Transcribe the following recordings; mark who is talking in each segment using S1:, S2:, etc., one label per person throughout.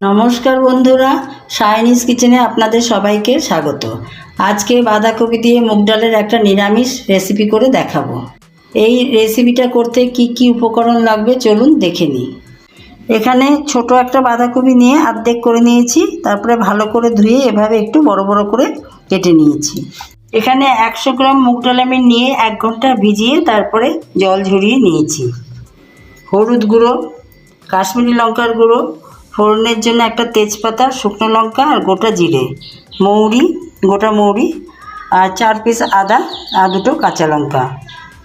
S1: নমস্কার বন্ধুরা সায়নিস কিচেনে আপনাদের সবাইকে স্বাগত। আজকে বাঁধাকপি দিয়ে মুগ ডালের একটা নিরামিষ রেসিপি করে দেখাবো। এই রেসিপিটা করতে কি কি উপকরণ লাগবে চলুন দেখে নিই। এখানে ছোট একটা বাঁধাকপি নিয়ে আর্ধেক করে নিয়েছি, তারপরে ভালো করে ধুয়ে এভাবে একটু বড় বড় করে কেটে নিয়েছি। এখানে একশো গ্রাম মুগ ডাল আমি নিয়ে এক ঘণ্টা ভিজিয়ে তারপরে জল ঝরিয়ে নিয়েছি। হলুদ গুঁড়ো, কাশ্মীরি লঙ্কার গুঁড়ো ফোড়নের জন্য একটা তেজপাতা, শুকনো লঙ্কা আর গোটা জিরে। মৌরি, গোটা মৌরি আর চার পিস আদা আর দুটো কাঁচা লঙ্কা।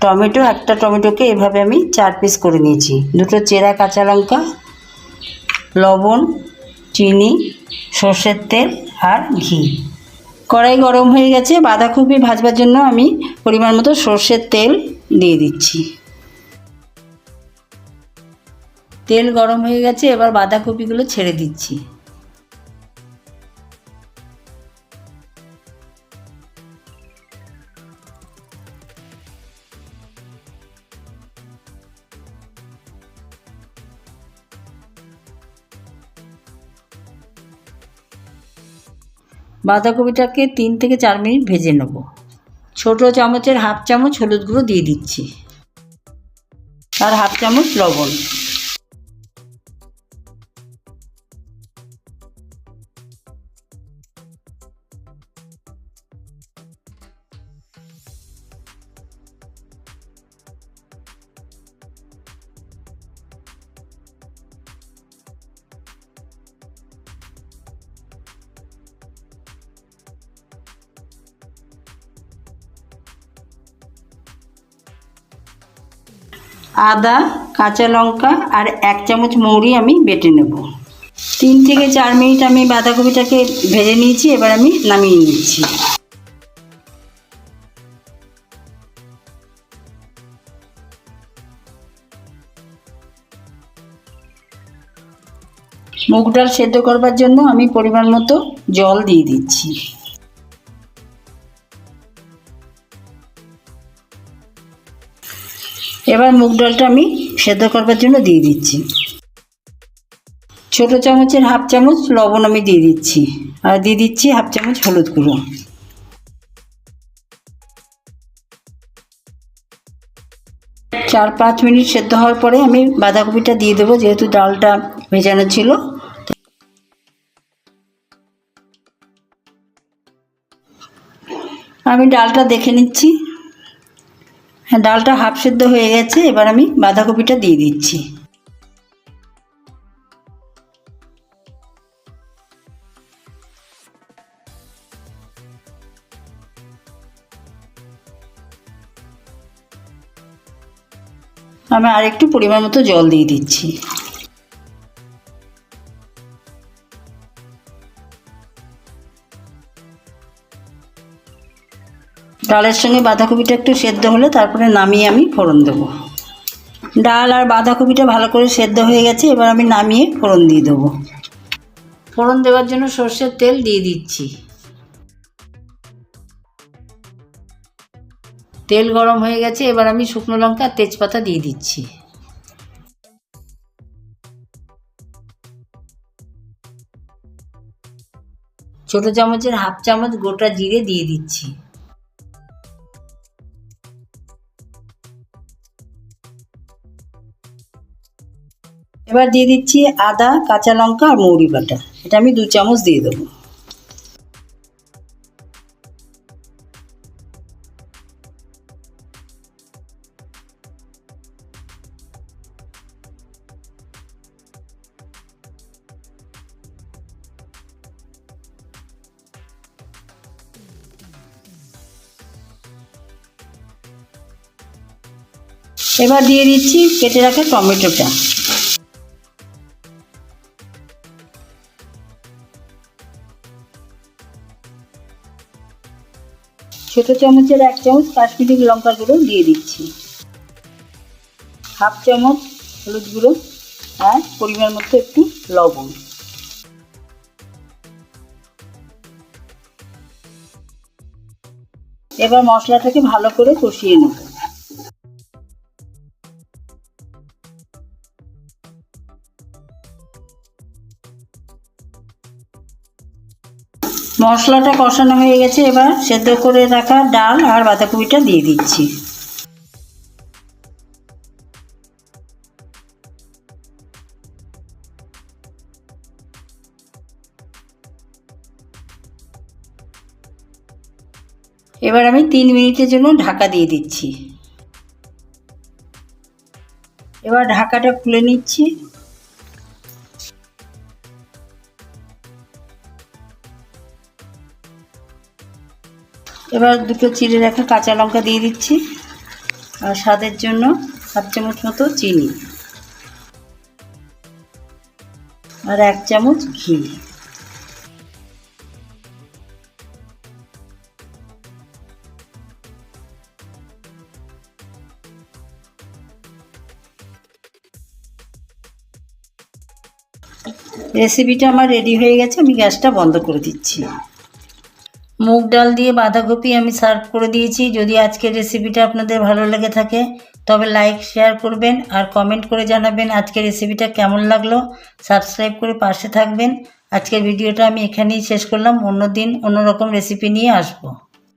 S1: টমেটো, একটা টমেটোকে এভাবে আমি চার পিস করে নিয়েছি। দুটো চেরা কাঁচা লঙ্কা, লবণ, চিনি, সর্ষের তেল আর ঘি। কড়াই গরম হয়ে গেছে। বাঁধাকপি ভাজবার জন্য আমি পরিমাণ মতো সর্ষের তেল দিয়ে দিচ্ছি। তেল গরম হয়ে গেছে, এবার বাঁধাকপিগুলো ছেড়ে দিচ্ছি। বাঁধাকপিটাকে তিন থেকে চার মিনিট ভেজে নেব। ছোট চামচের হাফ চামচ হলুদ গুঁড়ো দিয়ে দিচ্ছি। আর হাফ চামচ লবণ। আদা, কাঁচা লঙ্কা আর এক চামচ মৌরি আমি বেটে নেব। তিন থেকে চার মিনিট আমি বাঁধাকপিটাকে ভেজে নিয়েছি, এবার আমি নামিয়ে নিচ্ছি। মুগ ডাল সেদ্ধ করবার জন্য আমি পরিমাণ মতো জল দিয়ে দিচ্ছি। এবার মুগ ডালটা আমি সেদ্ধ করবার জন্য দিয়ে দিচ্ছি। ছোট চামচের হাফ চামচ লবণ আমি দিয়ে দিচ্ছি। আর দিয়ে দিচ্ছি হাফ চামচ হলুদ গুঁড়ো। চার পাঁচ মিনিট সেদ্ধ হওয়ার পরে আমি বাঁধাকপিটা দিয়ে দেবো, যেহেতু ডালটা ভেজানো ছিল। আমি ডালটা দেখে নিচ্ছি। হ্যাঁ ডালটা হাফ সেদ্ধ হয়ে গেছে, এবার আমি বাঁধাকপিটা দিয়ে দিচ্ছি। আমি আরেকটু পরিমাণ মতো জল দিয়ে দিচ্ছি। ডালের সঙ্গে বাঁধাকপিটা একটু সেদ্ধ হলে তারপরে নামিয়ে আমি ফোড়ন দেবো। ডাল আর বাঁধাকপিটা ভালো করে সেদ্ধ হয়ে গেছে, এবার আমি নামিয়ে ফোড়ন দিয়ে দেবো। ফোড়ন দেওয়ার জন্য সর্ষের তেল দিয়ে দিচ্ছি। তেল গরম হয়ে গেছে, এবার আমি শুকনো লঙ্কা আর তেজপাতা দিয়ে দিচ্ছি। ছোট চামচের হাফ চামচ গোটা জিরে দিয়ে দিচ্ছি। এবার দিয়ে দিচ্ছি আদা, কাঁচা লঙ্কা আর মৌরি বাটা। এটা আমি দু চামচ দিয়ে দেবো। এবার দিয়ে দিচ্ছি কেটে রাখা টমেটোটা। ছোট চামচের এক চামচ কাশ্মীরি লঙ্কার গুঁড়ো দিয়ে দিচ্ছি। হাফ চামচ হলুদ গুঁড়ো আর পরিমাণ মতো একটু লবণ। এবার মশলাটাকে ভালো করে কষিয়ে নেব। মশলাটা কষানো হয়ে গেছে, এবার সেদ্ধ করে রাখা ডাল আর বাঁধাকপিটা দিয়ে দিচ্ছি। এবার আমি তিন মিনিটের জন্য ঢাকা দিয়ে দিচ্ছি। এবার ঢাকাটা খুলে নিচ্ছি। এবার দুটো চিড়ে রাখা কাঁচা লঙ্কা দিয়ে দিচ্ছি আর স্বাদের জন্য হাফ চামচ মতো চিনি আর এক চামচ ঘি। রেসিপিটা আমার রেডি হয়ে গেছে, আমি গ্যাসটা বন্ধ করে দিচ্ছি। মুগ ডাল দিয়ে বাঁধাকপি আমি সার্ভ করে দিয়েছি। যদি আজকের রেসিপিটা আপনাদের ভালো লেগে থাকে, তবে লাইক শেয়ার করবেন আর কমেন্ট করে জানাবেন আজকের রেসিপিটা কেমন লাগল। সাবস্ক্রাইব করে পাশে থাকবেন। আজকের ভিডিওটা আমি এখানেই শেষ করলাম। অন্য দিন অন্যরকম রেসিপি নিয়ে আসব।